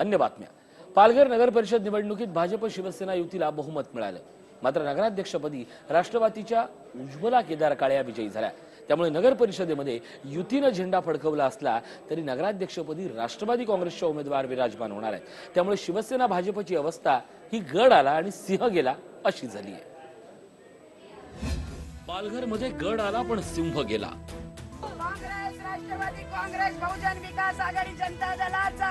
अन्य बातम्या. पालघर नगर परिषद निवडणुकीत भाजप शिवसेना युतीला बहुमत मिळालं. मात्र नगराध्यक्षपदी राष्ट्रवादीच्या उज्ज्वला केदार काळ्या विजयी झाल्या. त्यामुळे नगर परिषदेमध्ये युतीनं झेंडा फडकवला असला तरी नगराध्यक्षपदी राष्ट्रवादी काँग्रेसच्या उमेदवार विराजमान होणार आहेत. त्यामुळे शिवसेना भाजपची अवस्था ही गड आला आणि सिंह गेला अशी झाली आहे पालघरमध्ये गड आला पण सिंह गेला. राष्ट्रवादी काँग्रेस बहुजन विकास आघाडी जनता दलाचा.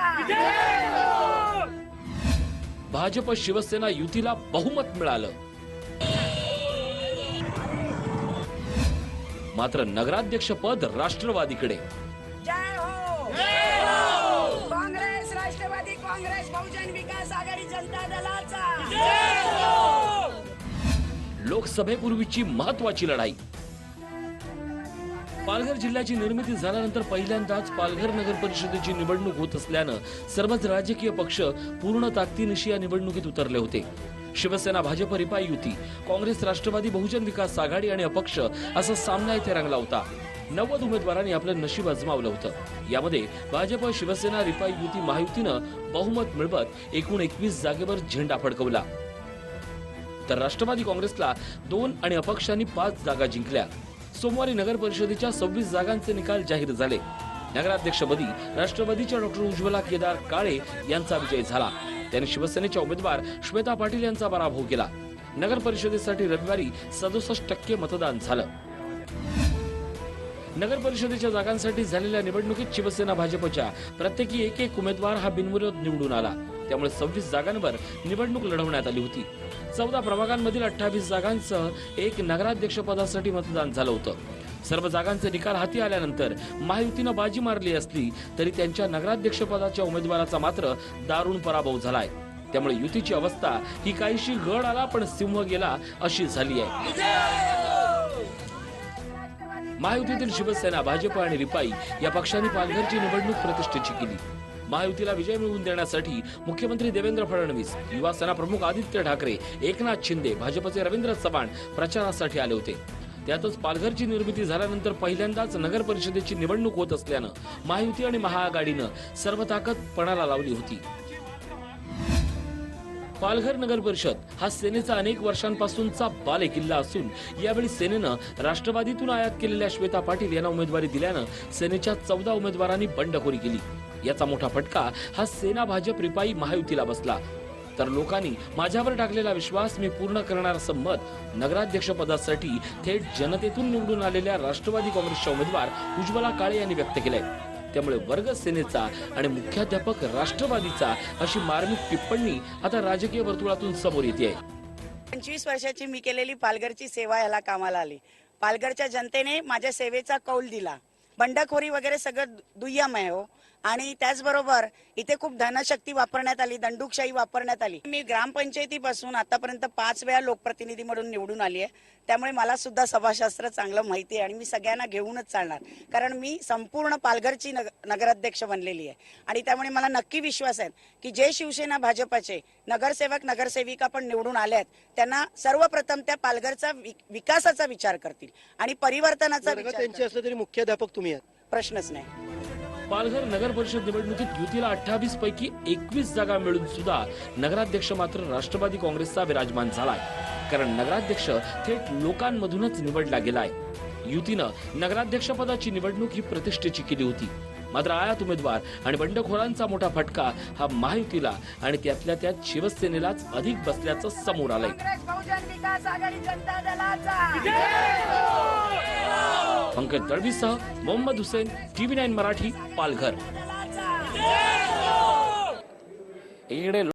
भाजप शिवसेना युतीला बहुमत मिळालं. मात्र नगराध्यक्ष पद राष्ट्रवादीकडे. जय हो. काँग्रेस राष्ट्रवादी काँग्रेस बहुजन विकास आघाडी जनता दलाचा. लोकसभेपूर्वीची महत्वाची लढाई. पालघर जिल्ह्याची निर्मिती झाल्यानंतर पहिल्यांदाच पालघर नगर परिषदेची निवडणूक होत असल्यानं सर्वच राजकीय पक्ष पूर्ण ताकदीनिशी या निवडणुकीत उतरले होते. शिवसेना भाजप रिपाई युती काँग्रेस राष्ट्रवादी बहुजन विकास आघाडी आणि अपक्ष असा सामना इथे रंगला होता. नव्वद उमेदवारांनी आपलं नशीब अजमावलं होतं. यामध्ये भाजप शिवसेना रिपाई युती महायुतीनं बहुमत मिळवत एकूण एकवीस जागेवर झेंडा फडकवला. तर राष्ट्रवादी काँग्रेसला दोन आणि अपक्षांनी पाच जागा जिंकल्या. सोमवारी नगर परिषदेच्या सव्वीस जागांचे निकाल जाहीर झाले. नगराध्यक्षपदी राष्ट्रवादीच्या डॉक्टर उज्ज्वला केदार काळे यांचा विजय झाला. त्यांनी शिवसेनेच्या उमेदवार श्वेता पाटील यांचा पराभव केला. नगर परिषदेसाठी रविवारी सदुसष्ट टक्के मतदान झालं. नगर परिषदेच्या जागांसाठी झालेल्या निवडणुकीत शिवसेना भाजपच्या प्रत्येकी एक एक उमेदवार हा बिनविरोध निवडून आला. त्यामुळे सव्वीस जागांवर निवडणूक लढवण्यात आली होती. चौदा प्रभागांमधील अठ्ठावीस जागांसह एक नगराध्यक्ष पदासाठी मतदान झालं होतं. सर्व जागांचे निकाल हाती आल्यानंतर महायुतीनं बाजी मारली असली तरी त्यांच्या नगराध्यक्ष पदाच्या उमेदवाराचा मात्र दारुण पराभव झालाय. त्यामुळे युतीची अवस्था ही काहीशी गड आला पण सिंह गेला अशी झाली आहे. महायुतीतील शिवसेना भाजप आणि रिपाई या पक्षांनी पालघरची निवडणूक प्रतिष्ठेची केली. महायुतीला विजय मिळवून देण्यासाठी मुख्यमंत्री देवेंद्र फडणवीस युवा सेना प्रमुख आदित्य ठाकरे एकनाथ शिंदे भाजपचे रवींद्र चव्हाण प्रचारासाठी आले होते. त्यातच पालघरची निर्मिती झाल्यानंतर पहिल्यांदाच नगर परिषदेची निवडणूक होत असल्यानं महायुती आणि महाआघाडीनं सर्व ताकद पणाला लावली होती. पालघर नगर परिषद हा सेनेचा अनेक वर्षांपासूनचा बालेकिल्ला असून यावेळी सेनेनं राष्ट्रवादीतून आयात केलेल्या श्वेता पाटील यांना उमेदवारी दिल्यानं सेनेच्या चौदा उमेदवारांनी बंडखोरी केली. याचा मोठा फटका हा सेना भाजप रिपाई महायुतीला बसला. तर लोकांनी माझ्यावर टाकलेला विश्वास मी पूर्ण करणार असं मत नगराध्यक्ष पदासाठी थेट जनतेतून निवडून आलेल्या राष्ट्रवादी काँग्रेसच्या उमेदवार उज्ज्वला काळे यांनी व्यक्त केलंय. त्यामुळे वर्ग सेनेचा आणि मुख्याध्यापक राष्ट्रवादीचा अशी मार्मिक टिप्पणी आता राजकीय वर्तुळातून समोर येते पंचवीस वर्षाची मी केलेली पालघरची सेवा याला कामाला आली. पालघरच्या जनतेने माझ्या सेवेचा कौल दिला. बंडखोरी वगैरे सगळं दुय्यम आहे हो. आणि त्याचबरोबर इथे खूप धनशक्ती वापरण्यात आली दंडुकशाही वापरण्यात आली. मी ग्रामपंचायतीपासून आतापर्यंत पाच वेळा लोकप्रतिनिधी म्हणून निवडून आली आहे. त्यामुळे मला सुद्धा सभाशास्त्र चांगलं माहिती आहे आणि मी सगळ्यांना घेऊनच चालणार. कारण मी संपूर्ण पालघरची नग नगराध्यक्ष बनलेली आहे. आणि त्यामुळे मला नक्की विश्वास आहे की जे शिवसेना भाजपचे नगरसेवक नगरसेविका पण निवडून आले आहेत त्यांना सर्वप्रथम त्या पालघरचा विकासाचा विचार करतील आणि परिवर्तनाचा विचार त्यांचे. असले तरी मुख्याध्यापक तुम्ही आहात. प्रश्नच नाही. पालघर नगर परिषद निवडणुकीत युतीला अठ्ठावीस पैकी एकवीस जागा मिळून सुद्धा नगराध्यक्ष मात्र राष्ट्रवादी काँग्रेसचा विराजमान झालाय. कारण नगराध्यक्ष थेट लोकांमधूनच निवडला गेलाय. युतीनं नगराध्यक्ष पदाची निवडणूक ही प्रतिष्ठेची केली होती. मात्र आयात उमेदवार आणि बंडखोरांचा मोठा फटका हा महायुतीला आणि त्यातल्या त्यात शिवसेनेलाच अधिक बसल्याचं समोर आलंय. पंकज दळवीसह मोहम्मद हुसेन टीव्ही नाईन मराठी पालघर.